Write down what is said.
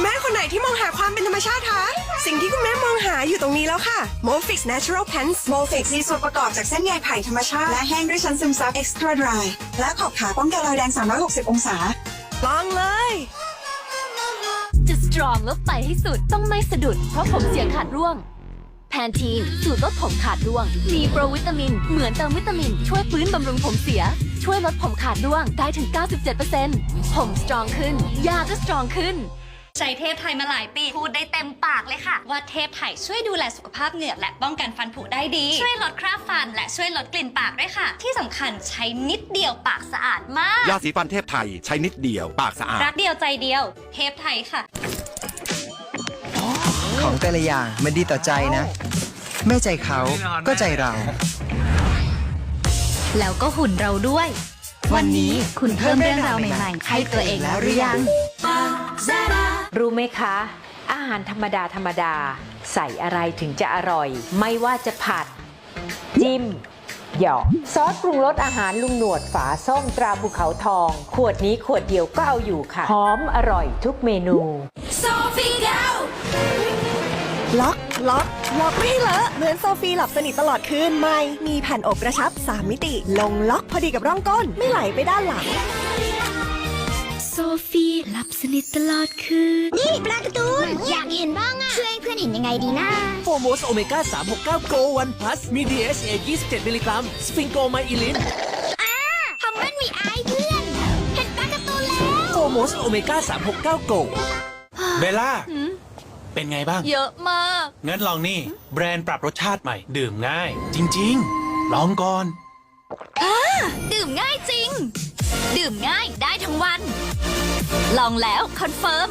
คุณแม่คนไหนที่มองหาความเป็นธรรมชาติคะสิ่งที่คุณแม่มองหาอยู่ตรงนี้แล้วค่ะ Molfix Natural Pants โมฟิกมีส่วนประกอบจากเส้นใยไผ่ธรรมชาติ และแห้งด้วยชั้นซึมซับ Extra Dry และขอบขาป้องกันรอยแดง 360 องศา ลองเลย จะสตรองแล้วไปให้สุดต้องไม่สะดุด เพราะผมเสียขาดร่วง แพนทีนสูตรลดผมขาดร่วง มีโปรวิตามิน เหมือนเติมวิตามิน ช่วยฟื้นบำรุงผมเสีย ช่วยลดผมขาดร่วงได้ถึง 97%ผมสตรองขึ้นยาก็สตรองขึ้น ใช้เทพไทยมาหลายปี พูดได้เต็มปากเลยค่ะ ว่าเทพไทยช่วยดูแลสุขภาพเหงือกและป้องกันฟันผุได้ดี ช่วยลดคราบฟัน และช่วยลดกลิ่นปากด้วยค่ะ ที่สำคัญใช้นิดเดียวปากสะอาดมาก ยาสีฟันเทพไทยใช้นิดเดียวปากสะอาด รักเดียวใจเดียว เทพไทยค่ะ ของแต่ละอย่างมันดีต่อใจนะไม่ใจเขาก็ใจเรา แล้วก็หุ่นเราด้วย วันนี้คุณเพิ่มเรื่องราวใหม่ๆ ให้ตัวเองแล้วหรือยัง รู้ไหมคะ อาหารธรรมดาธรรมดา ใส่อะไรถึงจะอร่อย ไม่ว่าจะผัด จิ้ม หยอกซอสปรุงรสอาหารลุงหนวดฝาส้มตราภูเขาทอง ขวดนี้ขวดเดียวก็เอาอยู่ค่ะ หอมอร่อยทุกเมนูล็อก ล็อก ล็อกไม่ให้เลอะเหมือนโซฟีหลับสนิทตลอดคืนไม่ มีแผ่นอบกระชับ 3 มิติ ลงล็อกพอดีกับร่องก้น ไม่ไหลไปด้านหลัง สนิทตลอดคืน นี่ปลาการ์ตูนอยากเห็นบ้างอะช่วยให้เพื่อนเห็นยังไงดีนะโฟโมสโอเมก้า369 Go One Plus มี DHA 27 มิลลิกรัม สฟิงโกไมอิลินทำมันมีอายเพื่อน เห็นปลาการ์ตูนแล้วโฟโมสโอเมก้า369 Go เบลล่า เป็นไงบ้าง เยอะมาก งั้นลองนี่ แบรนด์ปรับรสชาติใหม่ ดื่มง่าย จริง ๆ ลองก่อน ดื่มง่ายจริง ดื่มง่ายได้ทั้งวัน ลองแล้วคอนเฟิร์ม